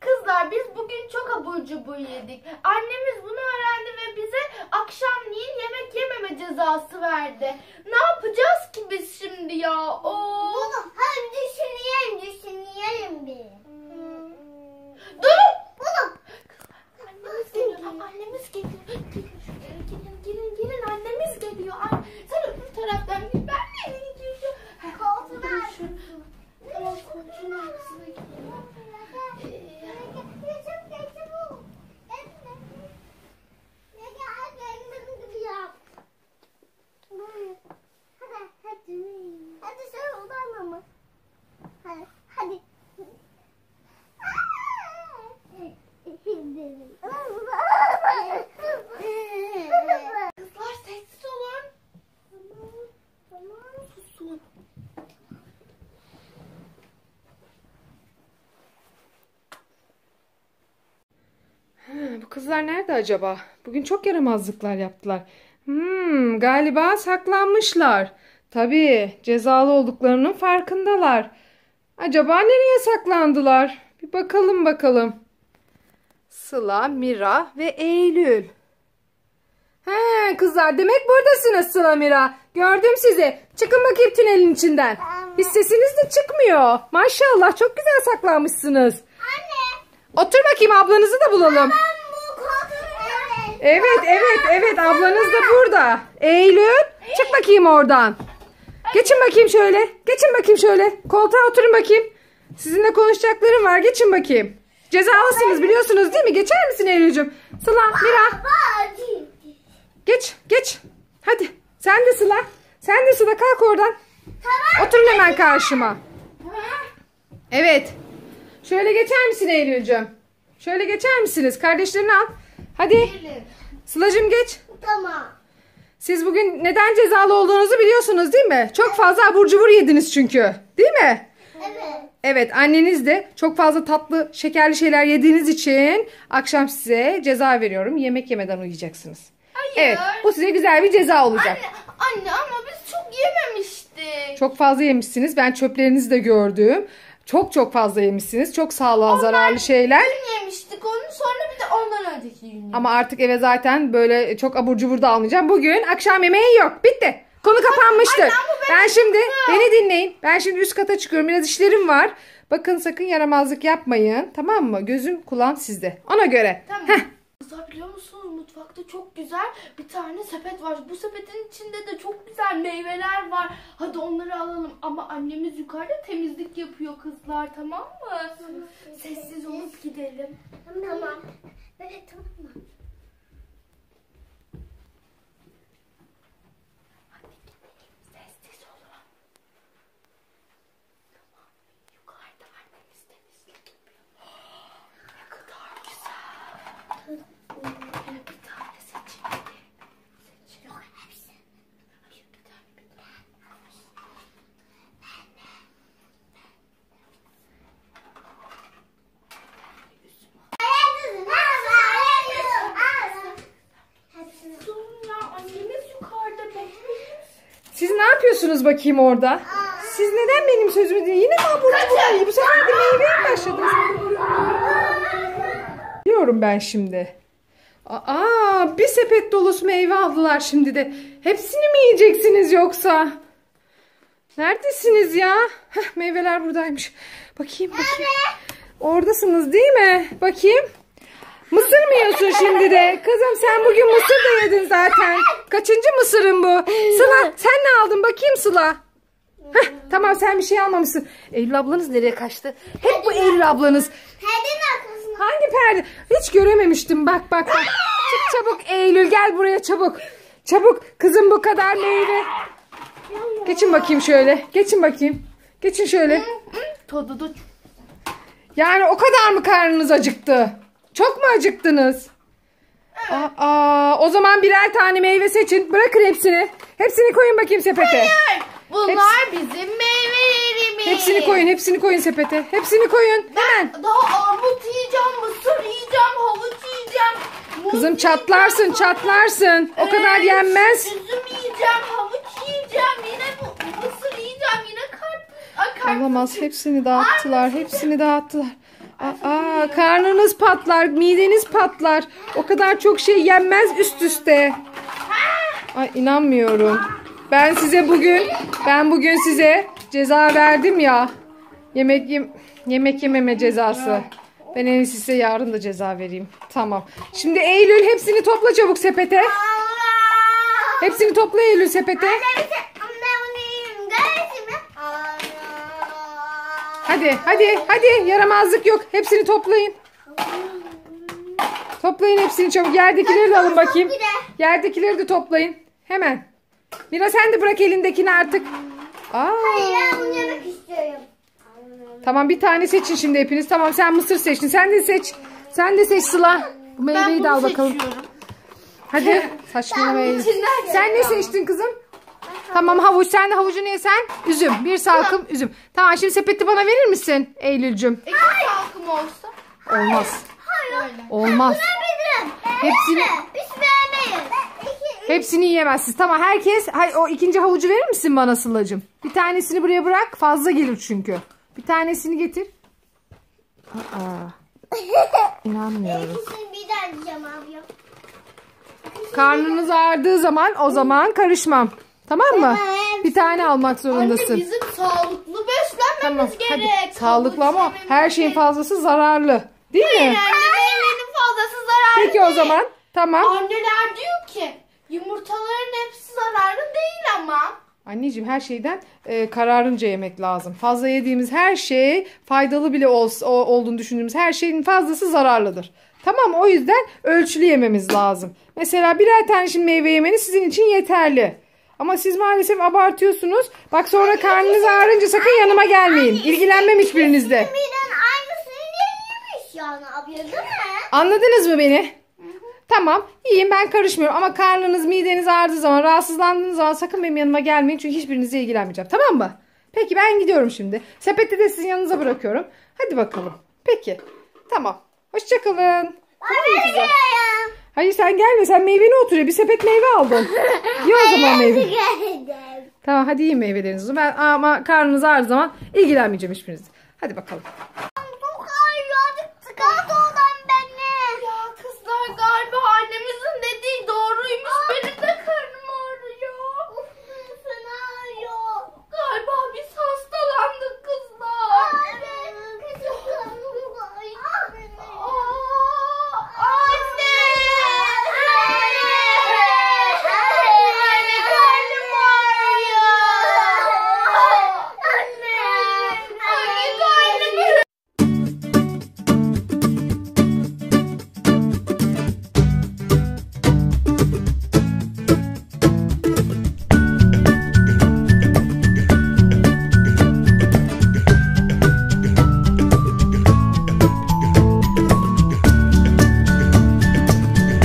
Kızlar biz bugün çok abur cubur yedik. Annemiz bunu öğrendi ve bize akşamleyin yemek yememe cezası verdi. Ne yapacağız ki biz şimdi ya? Oo. Bunu hem düşünelim düşünelim bir. Durun. Bunu. Annemiz geliyor. Annemiz geliyor. Gelin şuraya gelin gelin gelin annemiz geliyor. Ay, sen öbür taraftan git ben de gidiyorum. Koltuğun Dur, arkasına. şu- Tamam koltuğun arkasına gidiyorum. Hadi sen odana mı? Hadi. Hadi. Kızlar sessiz olun. Tamam susun. Bu kızlar nerede acaba? Bugün çok yaramazlıklar yaptılar. Hmm, galiba saklanmışlar. Tabii cezalı olduklarının farkındalar. Acaba nereye saklandılar? Bir bakalım bakalım. Sıla, Mira ve Eylül. He kızlar demek buradasınız Sıla Mira. Gördüm sizi. Çıkın bakayım tünelin içinden. Hiç sesiniz de çıkmıyor. Maşallah çok güzel saklanmışsınız. Anne. Otur bakayım ablanızı da bulalım. Bu koltuğun Evet evet evet ablanız da burada. Eylül çık bakayım oradan. Geçin bakayım şöyle. Geçin bakayım şöyle. Koltuğa oturun bakayım. Sizinle konuşacaklarım var. Geçin bakayım. Cezalısınız biliyorsunuz değil mi? Geçer misin Eylül'cüm? Sıla, Mira. Geç geç. Hadi. Sen de Sıla. Sen de Sıla kalk oradan. Tamam. Oturun hemen karşıma. Evet. Şöyle geçer misin Eylül'cüm? Şöyle geçer misiniz? Kardeşlerini al. Hadi. Sıla'cığım geç. Tamam. Siz bugün neden cezalı olduğunuzu biliyorsunuz değil mi? Çok fazla abur cubur yediniz çünkü. Değil mi? Evet. Evet anneniz de çok fazla tatlı şekerli şeyler yediğiniz için akşam size ceza veriyorum. Yemek yemeden uyuyacaksınız. Hayır. Evet bu size güzel bir ceza olacak. Anne, anne ama biz çok yememiştik. Çok fazla yemişsiniz. Ben çöplerinizi de gördüm. Çok çok fazla yemişsiniz. Çok sağlığa zararlı şeyler. Dün yemiştik onu sonra bir de ondan önceki gün. Ama artık eve zaten böyle çok abur cubur da almayacağım. Bugün akşam yemeği yok. Bitti. Konu kapanmıştır. ama ben Ben şimdi beni dinleyin. Ben şimdi üst kata çıkıyorum. Biraz işlerim var. Bakın sakın yaramazlık yapmayın. Tamam mı? Gözüm kulağım sizde. Ona göre. Tamam. Heh. Biliyor musunuz mutfakta çok güzel bir tane sepet var. Bu sepetin içinde de çok güzel meyveler var. Hadi onları alalım. Ama annemiz yukarıda temizlik yapıyor kızlar tamam mı? Sessiz olup gidelim. Tamam. Evet tamam mı? Sessiz olun. Tamam. Yukarıda annemiz temizlik yapıyor. Ne kadar güzel. Bir tane seçin hadi. Seçin. Yok hepsi. Hayır bir tane bir tane. Sorun ya annemiz yukarıda bekliyor. Siz ne yapıyorsunuz bakayım orada? Siz neden benim sözümü dinleyin? Yine mi abur cubur? Bu sefer de meyveye başladınız? Diyorum ben şimdi. Aa, bir sepet dolusu meyve aldılar şimdi de. Hepsini mi yiyeceksiniz yoksa? Neredesiniz ya? Heh, meyveler buradaymış. Bakayım bakayım. Oradasınız değil mi? Bakayım. Mısır mı yiyorsun şimdi de? Kızım sen bugün mısır da yedin zaten. Kaçıncı mısırın bu? Sıla sen ne aldın bakayım Sıla? Heh, tamam sen bir şey almamışsın. Eylül ablanız nereye kaçtı? Hep bu Eylül ablanız. Perdenin arkasına. Hangi perde? Hiç görememiştim. Bak bak bak. Çık çabuk Eylül gel buraya çabuk. Çabuk kızım bu kadar meyve. Geçin bakayım şöyle. Geçin bakayım. Geçin şöyle. Tadı da Yani o kadar mı karnınız acıktı? Çok mu acıktınız? Aa, o zaman birer tane meyve seçin. Bırakın hepsini. Hepsini koyun bakayım sepete. Hayır. Bunlar bizim meyvelerimiz. Hepsini koyun, hepsini koyun sepete. Hepsini koyun. Hemen. Daha armut yiyeceğim, mısır yiyeceğim, havuç yiyeceğim. muz Kızım yiyeceğim, çatlarsın, sonra- çatlarsın. O kadar Evet, yenmez. Üzüm yiyeceğim, havuç yiyeceğim, yine bu mısır yiyeceğim, yine karpuz. Olamaz. Hepsini dağıttılar. Hepsini dağıttılar. Aa, karnınız patlar, mideniz patlar. O kadar çok şey yenmez üst üste. Ay inanmıyorum. Ben size bugün, ben bugün size ceza verdim ya. Yemek yem, yemek yememe cezası. Ben en iyisi size yarın da ceza vereyim. Tamam. Şimdi Eylül hepsini topla çabuk sepete. Hepsini topla Eylül sepete. Hadi hadi hadi yaramazlık yok. Hepsini toplayın. Toplayın hepsini çabuk. Yerdekileri de alın bakayım. Yerdekileri de toplayın. Hemen. Mira sen de bırak elindekini artık. Aa, tamam bir tane seçin şimdi hepiniz. Tamam sen mısır seçtin. Sen de seç. Sen de seç Sıla. Bu Ben meyveyi de bunu al bakalım. seçiyorum. Hadi. Saçmalama Eylül. içinden Sen ne seçtin kızım? Tamam havuç. Sen de havucu ne sen? Üzüm. Bir salkım üzüm. Tamam şimdi sepeti bana verir misin Eylül'cüm? İki salkım olsa. Olmaz. Olmaz. Hepsini hepsini yiyemezsiniz. Tamam herkes hay, o ikinci havucu verir misin bana Sıla'cığım? Bir tanesini buraya bırak. Fazla gelir çünkü. Bir tanesini getir. Aa, inanmıyorum. Karnınız ağrıdığı zaman o zaman karışmam. Tamam mı? Evet. Bir tane almak Anne zorundasın. bizim sağlıklı beslenmemiz Tamam. gerek. Hadi. Sağlıklı ama her şeyin fazlası zararlı. Değil mi? gerek. Yani meyvenin fazlası zararlı Peki o değil. zaman. Tamam. Anneler diyor ki yumurtaların hepsi zararlı değil ama. Anneciğim her şeyden e, kararınca yemek lazım. Fazla yediğimiz her şey faydalı bile olsa, o- olduğunu düşündüğümüz her şeyin fazlası zararlıdır. Tamam o yüzden ölçülü yememiz lazım. Mesela birer tane şimdi meyve yemeniz sizin için yeterli. Ama siz maalesef abartıyorsunuz. Bak sonra karnınız ağrınca sakın yanıma gelmeyin. İlgilenmem hiçbirinizde. Anladınız mı beni? Tamam iyiyim ben karışmıyorum ama karnınız mideniz ağrıdığı zaman rahatsızlandığınız zaman sakın benim yanıma gelmeyin çünkü hiçbirinizle ilgilenmeyeceğim tamam mı? Peki ben gidiyorum şimdi. Sepeti de sizin yanınıza bırakıyorum. Hadi bakalım. Peki. Tamam. Hoşçakalın. Tamam mı? Hayır sen gelme sen meyveni oturuyor. Bir sepet meyve aldın. Ye o zaman meyve. Tamam hadi yiyin meyvelerinizi. Ben ama karnınız ağrıdığı zaman ilgilenmeyeceğim hiçbirinizle. Hadi bakalım. Çok. Çıkart oradan